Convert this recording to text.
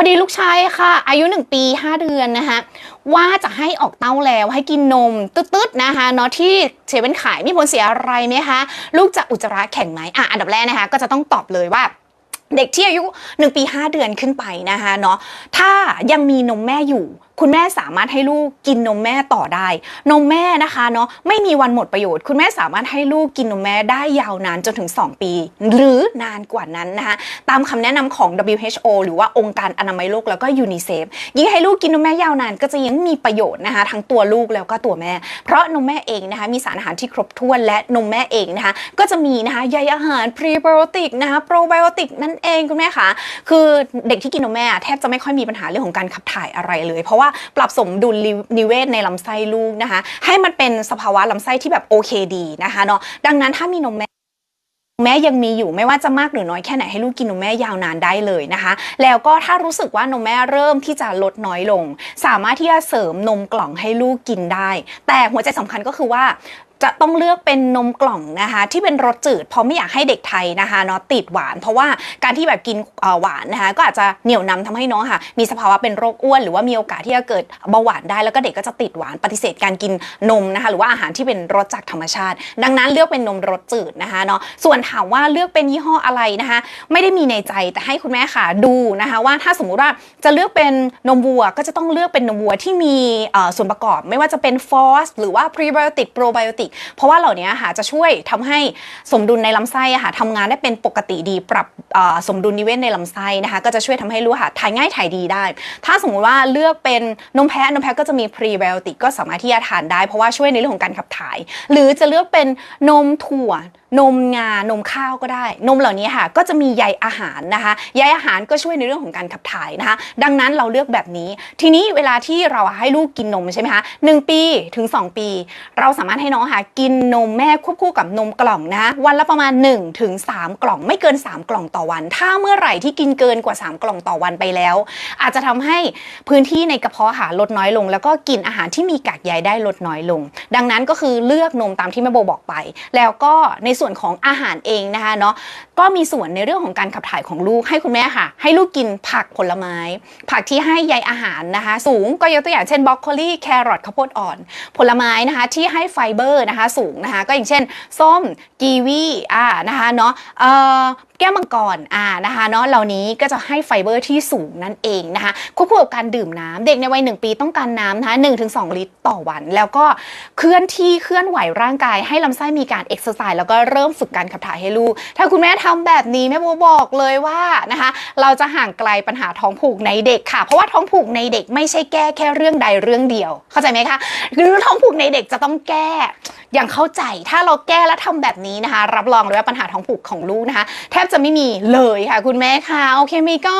พอดีลูกชายค่ะ อายุ 1 ปี 5 เดือนนะคะว่าจะให้ออกเต้าแล้วให้กินนมตืดๆนะคะเนาะที่เชเว่นขายมีผลเสียอะไรไหมคะลูกจะอุจจาระแข็งไหมอะอันดับแรกนะคะก็จะต้องตอบเลยว่าเด็กที่อายุ 1 ปี 5 เดือนขึ้นไปนะคะเนาะถ้ายังมีนมแม่อยู่ คุณแม่สามารถให้ลูกกินนมแม่ต่อได้ นมแม่นะคะเนาะไม่มีวันหมดประโยชน์ คุณแม่สามารถให้ลูกกินนมแม่ได้ยาวนานจนถึง 2 ปี หรือนานกว่านั้นนะคะตามคำแนะนำของ WHO หรือว่าองค์การอนามัยโลกแล้วก็ยูนิเซฟยิ่งให้ลูกกินนมแม่ยาวนานก็จะยิ่งมีประโยชน์นะคะทั้งตัวลูกแล้วก็ตัวแม่ เพราะนมแม่เองนะคะมีสารอาหารที่ครบถ้วนและนมแม่เองนะคะก็จะมีนะคะใยอาหารพรีไบโอติกนะคะโปรไบโอติกนั่นเองคุณแม่คะคือเด็กที่กินนมแม่แทบจะไม่ค่อยมีปัญหาเรื่องของการขับถ่ายอะไรเลย เพราะว่าปรับสมดุลนิเวศในลำไส้ลูกนะคะ ให้มันเป็นสภาวะลำไส้ที่แบบโอเคดีนะคะเนาะดังนั้นถ้ามีนมแม่แม่ยังมีอยู่ไม่ว่าจะมากหรือน้อยแค่ไหนให้ลูกกินนมแม่ยาวนานได้เลยนะคะ แล้วก็ถ้ารู้สึกว่านมแม่เริ่มที่จะลดน้อยลง สามารถที่จะเสริมนมกล่องให้ลูกกินได้ แต่หัวใจสำคัญก็คือว่า จะต้องเลือกเป็นนมกล่องนะคะที่เป็นรสจืดเพราะไม่อยากให้เด็กไทยนะคะเนาะติดหวาน เพราะว่าการที่แบบกินหวานนะคะก็อาจจะเหนียวนำทำให้น้องค่ะมีสภาวะเป็นโรคอ้วน หรือว่ามีโอกาสที่จะเกิดเบาหวานได้แล้วก็เด็กก็จะติดหวานปฏิเสธการกินนมนะคะหรือว่าอาหารที่เป็นรสจากธรรมชาติ ดังนั้นเลือกเป็นนมรสจืดนะคะเนาะส่วนถามว่าเลือกเป็นยี่ห้ออะไรนะคะไม่ได้มีในใจแต่ให้คุณแม่ค่ะดูนะคะว่าถ้าสมมุติว่าจะเลือกเป็นนมวัวก็จะต้องเลือกเป็นนมวัวที่มีส่วนประกอบ ไม่ว่าจะเป็นฟอสหรือว่าพรีไบโอติกโปรไบโอติกเพราะว่าเหล่านี้ค่ะจะช่วยทำให้สมดุลในลำไส้ค่ะทำงานได้เป็นปกติดีปรับสมดุลนิเวศในลำไส้นะคะก็จะช่วยทำให้รู้ค่ะถ่ายง่ายถ่ายดีได้ ถ้าสมมุติว่าเลือกเป็นนมแพะนมแพะก็จะมีพรีไบโอติกก็สามารถที่จะทานได้ เพราะว่าช่วยในเรื่องของการขับถ่าย หรือจะเลือกเป็นนมถั่วนมงานมข้าวก็ได้ นมเหล่านี้ค่ะก็จะมีใยอาหารนะคะใยอาหารก็ช่วยในเรื่องของการขับถ่ายนะคะ ดังนั้นเราเลือกแบบนี้ ทีนี้เวลาที่เราให้ลูกกินนมใช่ไหมคะหนึ่งปีถึง 2 ปี เราสามารถให้น้องค่ะกินนมแม่ควบคู่กับนมกล่องนะ วันละประมาณ1ถึง3กล่องไม่เกิน 3 กล่องต่อวัน ถ้าเมื่อไหร่ที่กินเกินกว่า 3 กล่องต่อวันไปแล้ว อาจจะทำให้พื้นที่ในกระเพาะอาหารลดน้อยลง แล้วก็กินอาหารที่มีกากใยได้ลดน้อยลง ดังนั้นก็คือเลือกนมตามที่แม่โบบอกไป แล้วก็ในส่วนของอาหารเองนะคะเนาะ ก็มีส่วนในเรื่องของการขับถ่ายของลูกให้คุณแม่ค่ะ ให้ลูกกินผักผลไม้ ผักที่ให้ใยอาหารนะคะ สูงก็ยกตัวอย่างเช่นบรอกโคลีแครอทข้าวโพดอ่อน ผลไม้นะคะที่ให้ไฟเบอร์นะคะสูงนะคะ ก็อย่างเช่น ส้มกีวีอ่านะคะเนาะเอ่อแก้วมังกรอ่านะคะเนาะเหล่านี้ก็จะให้ไฟเบอร์ที่สูงนั่นเองนะคะควบคู่กับการดื่มน้ำเด็กในวัยหนึ่งปีต้องการน้ำนะคะหนึ่งถึงสองลิตรต่อวัน แล้วก็เคลื่อนที่เคลื่อนไหวร่างกาย ให้ลำไส้มีการเอ็กซ์ไซส์แล้วก็เริ่มฝึกการขับถ่ายให้ลูก ถ้าคุณแม่ททำแบบนี้แม่โบบอกเลยว่านะคะ เราจะห่างไกลปัญหาท้องผูกในเด็กค่ะ เพราะว่าท้องผูกในเด็กไม่ใช่แก้แค่เรื่องใดเรื่องเดียว เข้าใจไหมคะหรือท้องผูกในเด็กจะต้องแก้อย่างเข้าใจถ้าเราแก้และทำแบบนี้นะคะ รับรองเลยว่าปัญหาท้องผูกของลูกนะคะ แทบจะไม่มีเลยค่ะ คุณแม่ค่ะโอเคมีก็